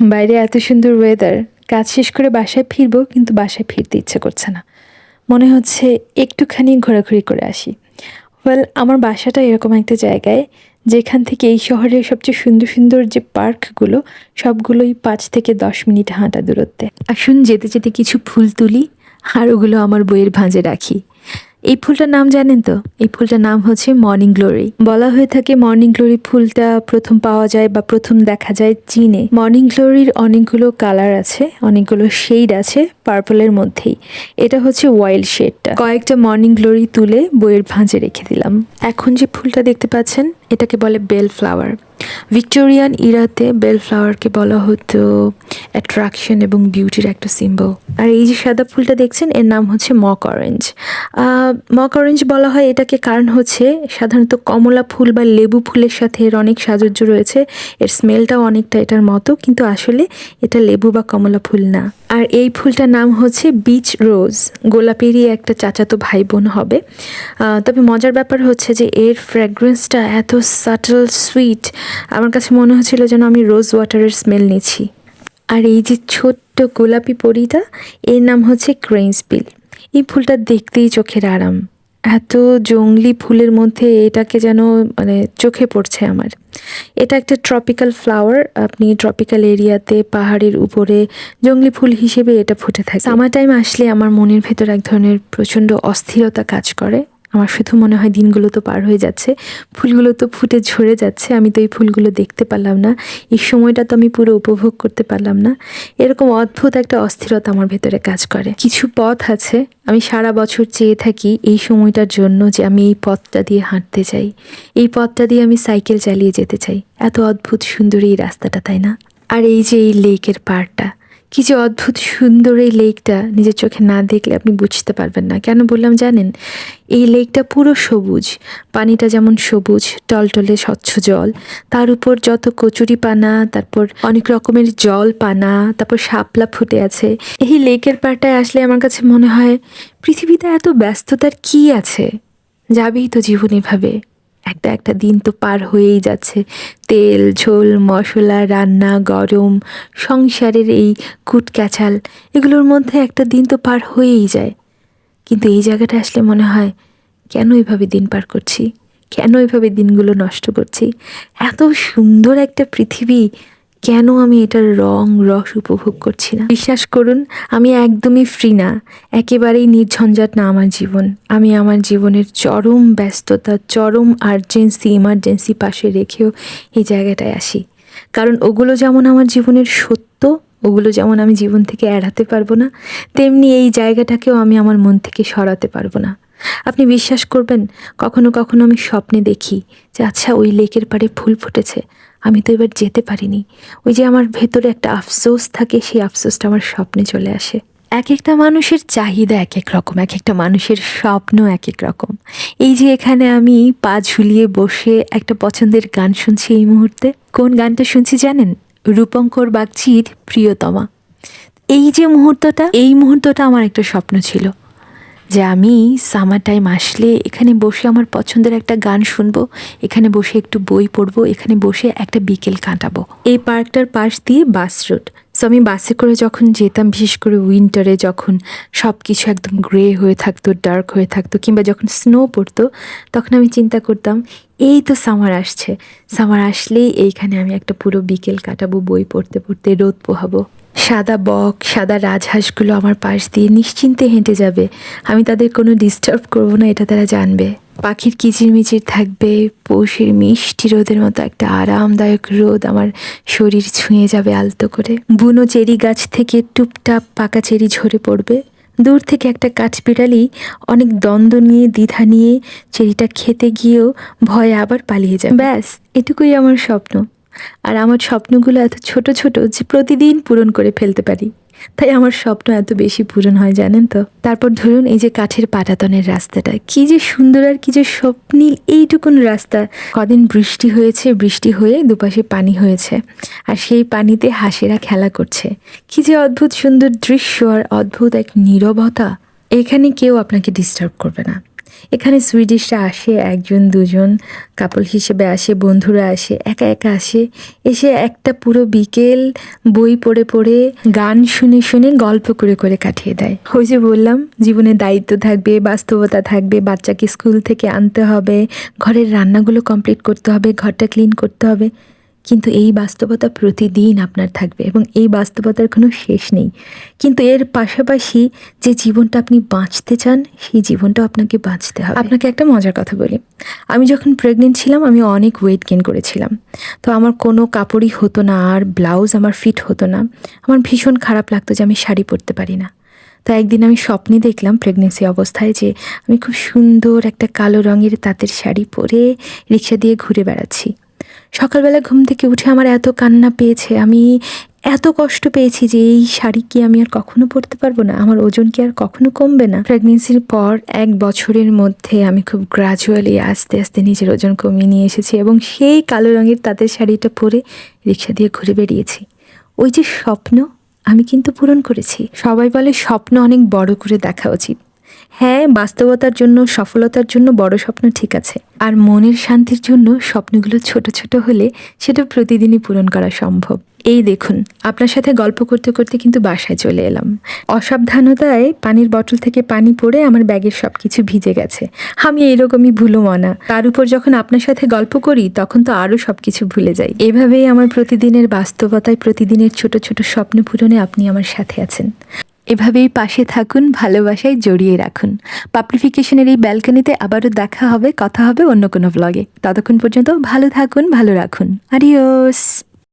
বাইরে এত সুন্দর ওয়েদার কাজ শেষ করে বাসায় ফিরবো কিন্তু বাসায় ফিরতে ইচ্ছে করছে না। মনে হচ্ছে একটুখানি ঘোরাঘুরি করে আসি। ওয়েল আমার বাসাটা এরকম একটা জায়গায়, যেখান থেকে এই শহরের সবচেয়ে সুন্দর সুন্দর যে পার্কগুলো, সবগুলোই পাঁচ থেকে দশ মিনিট হাঁটা দূরত্বে। আসুন যেতে যেতে কিছু ফুল তুলি, আর ওগুলো আমার বইয়ের ভাঁজে রাখি। এই ফুলটার নাম জানেন তো? এই ফুলটার নাম হচ্ছে মর্নিং গ্লোরি বলা হয়ে থাকে মর্নিং গ্লোরি ফুলটা প্রথম পাওয়া যায় বা প্রথম দেখা যায় চীনে। মর্নিং গ্লোরির অনেকগুলো কালার আছে, অনেকগুলো শেড আছে পার্পলের মধ্যেই। এটা হচ্ছে ওয়াইল্ড শেডটা। কয়েকটা মর্নিং গ্লোরি তুলে বইয়ের ভাঁজে রেখে দিলাম। এখন যে ফুলটা দেখতে পাচ্ছেন এটাকে বলে বেল ফ্লাওয়ার ভিক্টোরিয়ান ইরাতে বেল ফ্লাওয়ারকে বলা হতো অ্যাট্রাকশন এবং বিউটির একটা সিম্বল আর এই যে সাদা ফুলটা দেখছেন, এর নাম হচ্ছে মক অরেঞ্জ। মক অরেঞ্জ বলা হয় এটাকে কারণ হচ্ছে সাধারণত কমলা ফুল বা লেবু ফুলের সাথে এর অনেক সাজুজ্য রয়েছে। এর স্মেলটাও অনেকটা এটার মতো, কিন্তু আসলে এটা লেবু বা কমলা ফুল না। আর এই ফুলটার নাম হচ্ছে বিচ রোজ। গোলাপেরই একটা চাচাতো ভাই বোন হবে তবে মজার ব্যাপার হচ্ছে যে এর ফ্র্যাগ্রেন্সটা এত সাটল, সুইট। আমার কাছে মনে হচ্ছিল যেন আমি রোজ ওয়াটারের স্মেল নিচ্ছি। আর এই যে ছোট্ট গোলাপি পরিটা, এর নাম হচ্ছে ক্রেন্স বিল এই ফুলটা দেখতেই চোখের আরাম। এত জংলি ফুলের মধ্যে এটাকে যেন মানে চোখে পড়ছে আমার। এটা একটা ট্রপিক্যাল ফ্লাওয়ার আপনি ট্রপিক্যাল এরিয়াতে পাহাড়ের উপরে জংলি ফুল হিসেবে এটা ফুটে থাকে। সামার টাইম আসলে আমার মনের ভেতর এক ধরনের প্রচণ্ড অস্থিরতা কাজ করে। আমার শুধু মনে হয় দিনগুলো তো পার হয়ে যাচ্ছে। ফুলগুলো তো ফুটে ঝরে যাচ্ছে, আমি তো এই ফুলগুলো দেখতে পারলাম না। এই সময়টা তো আমি পুরো উপভোগ করতে পারলাম না। এরকম অদ্ভুত একটা অস্থিরতা আমার ভেতরে কাজ করে। কিছু পথ আছে, আমি সারা বছর চেয়ে থাকি এই সময়টার জন্য যে আমি এই পথটা দিয়ে হাঁটতে চাই। এই পথটা দিয়ে আমি সাইকেল চালিয়ে যেতে চাই। এত অদ্ভুত সুন্দর এই রাস্তাটা, তাই না? আর এই যে এই লেকের পাড়টা কি যে অদ্ভুত সুন্দর এই লেকটা নিজের চোখে না দেখলে আপনি বুঝতে পারবেন না। কেন বললাম জানেন? এই লেকটা পুরো সবুজ। পানিটা যেমন সবুজ, টলটলে স্বচ্ছ জল। তার উপর যত কচুরি পানা, তারপর অনেক রকমের জল পানা, তারপর শাপলা ফুটে আছে। এই লেকের পাড়টায় আসলে আমার কাছে মনে হয় পৃথিবীতে এত ব্যস্ততার কি আছে? যাবেই তো জীবন এভাবে। একটা একটা দিন তো পার হয়েই যাচ্ছে। তেল, ঝোল, মশলা, রান্না, গরম, সংসারের এই কুটক্যাচাল এগুলোর মধ্যে একটা দিন তো পার হয়েই যায়। কিন্তু এই জায়গাটা আসলে মনে হয়, কেন এভাবে দিন পার করছি? কেন এভাবে দিনগুলো নষ্ট করছি? এত সুন্দর একটা পৃথিবী কেন আমি এটার রং, রস উপভোগ করছি না? বিশ্বাস করুন, আমি একদমই ফ্রি না। একেবারেই নির্ঝঞ্ঝাট না আমার জীবন। আমি আমার জীবনের চরম ব্যস্ততা, চরম আর্জেন্সি ইমার্জেন্সি পাশে রেখেও এই জায়গাটায় আসি। কারণ ওগুলো যেমন আমার জীবনের সত্য, ওগুলো যেমন আমি জীবন থেকে এড়াতে পারব না, তেমনি এই জায়গাটাকেও আমি আমার মন থেকে সরাতে পারব না। আপনি বিশ্বাস করবেন, কখনো কখনো আমি স্বপ্নে দেখি যে আচ্ছা ওই লেকের পাড়ে ফুল ফুটেছে। আমি তো এবার যেতে পারিনি। ওই যে আমার ভেতরে একটা আফসোস থাকে, সেই আফসোসটা আমার স্বপ্নে চলে আসে। এক একটা মানুষের চাহিদা এক এক রকম এক একটা মানুষের স্বপ্ন এক এক রকম। এই যে এখানে আমি পা ঝুলিয়ে বসে একটা পছন্দের গান শুনছি এই মুহূর্তে। কোন গানটা শুনছি জানেন? রূপঙ্কর বাগচির প্রিয়তমা। এই যে মুহূর্তটা, এই মুহূর্তটা আমার একটা স্বপ্ন ছিল। যে আমি সামার টাইম আসলে এখানে বসে আমার পছন্দের একটা গান শুনব, এখানে বসে একটু বই পড়ব, এখানে বসে একটা বিকেল কাটাবো। এই পার্কটার পাশ দিয়ে বাস রুট সো আমি বাসে করে যখন যেতাম, বিশেষ করে উইন্টারে যখন সব কিছু একদম গ্রে হয়ে থাকতো, ডার্ক হয়ে থাকতো, কিংবা যখন স্নো পড়তো, তখন আমি চিন্তা করতাম, এই তো সামার আসছে। সামার আসলেই এইখানে আমি একটা পুরো বিকেল কাটাবো, বই পড়তে পড়তে, রোদ পোহাবো। সাদা বক, সাদা রাজহাঁসগুলো আমার পাশ দিয়ে নিশ্চিন্তে হেঁটে যাবে। আমি তাদের কোনো ডিস্টার্ব করব না, এটা তারা জানবে। পাখির কিচিরমিচির থাকবে পৌষের মিষ্টি রোদের মতো একটা আরামদায়ক রোদ আমার শরীর ছুঁয়ে যাবে আলতো করে। বুনো চেরি গাছ থেকে টুপটাপ পাকা চেরি ঝরে পড়বে। দূর থেকে একটা কাঠবিড়ালি অনেক দ্বন্দ্ব নিয়ে, দ্বিধা নিয়ে চেরিটা খেতে গিয়েও ভয়ে আবার পালিয়ে যায় ব্যাস, এটুকুই আমার স্বপ্ন। আর আমার স্বপ্নগুলো এত ছোট ছোট যে প্রতিদিন পূরণ করে ফেলতে পারি। তাই আমার স্বপ্ন এত বেশি পূরণ হয় জানেন তো? তারপর ধরুন এই যে কাঠের পাটাতনের রাস্তাটা, কি যে সুন্দর আর কি যে স্বপ্নীল এইটুকুন রাস্তা। কদিন বৃষ্টি হয়েছে, বৃষ্টি হয়ে দুপাশে পানি হয়েছে, আর সেই পানিতে হাঁসেরা খেলা করছে। কি যে অদ্ভুত সুন্দর দৃশ্য আর অদ্ভুত এক নীরবতা, এখানে কেউ আপনাকে ডিস্টার্ব করবে না। এখানে সুইডিশরা আসে, একজন, দুজন কাপল হিসেবে আসে, বন্ধুরা আসে, একা একা আসে, এসে একটা পুরো বিকেল বই পড়ে পড়ে গান শুনে শুনে গল্প করে করে কাটিয়ে দেয়। ওই যে বললাম, জীবনে দায়িত্ব থাকবে, বাস্তবতা থাকবে, বাচ্চাকে স্কুল থেকে আনতে হবে, ঘরের রান্নাগুলো কমপ্লিট করতে হবে, ঘরটা ক্লিন করতে হবে। কিন্তু এই বাস্তবতা প্রতিদিন আপনার থাকবে এবং এই বাস্তবতার কোনো শেষ নেই। কিন্তু এর পাশাপাশি যে জীবনটা আপনি বাঁচতে চান, সেই জীবনটা আপনাকে বাঁচতে হবে। আপনাকে একটা মজার কথা বলি। আমি যখন প্রেগনেন্ট ছিলাম, আমি অনেক ওয়েট গেন করেছিলাম। তো আমার কোনো কাপড়ই হতো না, আর ব্লাউজ আমার ফিট হতো না। আমার ভীষণ খারাপ লাগতো যে আমি শাড়ি পরতে পারি না। তো একদিন আমি স্বপ্নে দেখলাম প্রেগনেন্সি অবস্থায় যে আমি খুব সুন্দর একটা কালো রঙের তাঁতের শাড়ি পরে রিক্সা দিয়ে ঘুরে বেড়াচ্ছি। সকালবেলা ঘুম থেকে উঠে আমার এত কান্না পেয়েছে, আমি এত কষ্ট পেয়েছি যে এই শাড়ি কি আমি আর কখনো পরতে পারব না? আমার ওজন কি আর কখনো কমবে না? প্রেগনেন্সির পর এক বছরের মধ্যে আমি খুব গ্রাজুয়ালি আস্তে আস্তে নিজের ওজন কমিয়ে নিয়ে এসেছি এবং সেই কালো রঙের তাঁতের শাড়িটা পরে রিক্সা দিয়ে ঘুরে বেরিয়েছি ওই যে স্বপ্ন আমি কিন্তু পূরণ করেছি। সবাই বলে স্বপ্ন অনেক বড় করে দেখা উচিত। হ্যাঁ বাস্তবতার জন্য, সফলতার জন্য বড় স্বপ্ন ঠিক আছে। আর মনের শান্তির জন্য স্বপ্নগুলো ছোট ছোট হলে সেটা প্রতিদিনই পূরণ করা সম্ভব। এই দেখুন, আপনার সাথে গল্প করতে করতে কিন্তু বাসায় চলে এলাম। অসাবধানতায় পানির বটল থেকে পানি পড়ে আমার ব্যাগের সব কিছু ভিজে গেছে। আমি এইরকমই ভুলো মানা তার উপর যখন আপনার সাথে গল্প করি, তখন তো আরও সব কিছু ভুলে যাই। এভাবেই আমার প্রতিদিনের বাস্তবতায়, প্রতিদিনের ছোট ছোট স্বপ্ন পূরণে আপনি আমার সাথে আছেন। এভাবেই পাশে থাকুন, ভালোবাসায় জড়িয়ে রাখুন। পাবলিফিকেশনের এই ব্যালকনিতে আবারও দেখা হবে, কথা হবে অন্য কোনো ব্লগে ততক্ষণ পর্যন্ত ভালো থাকুন, ভালো রাখুন। আডিওস!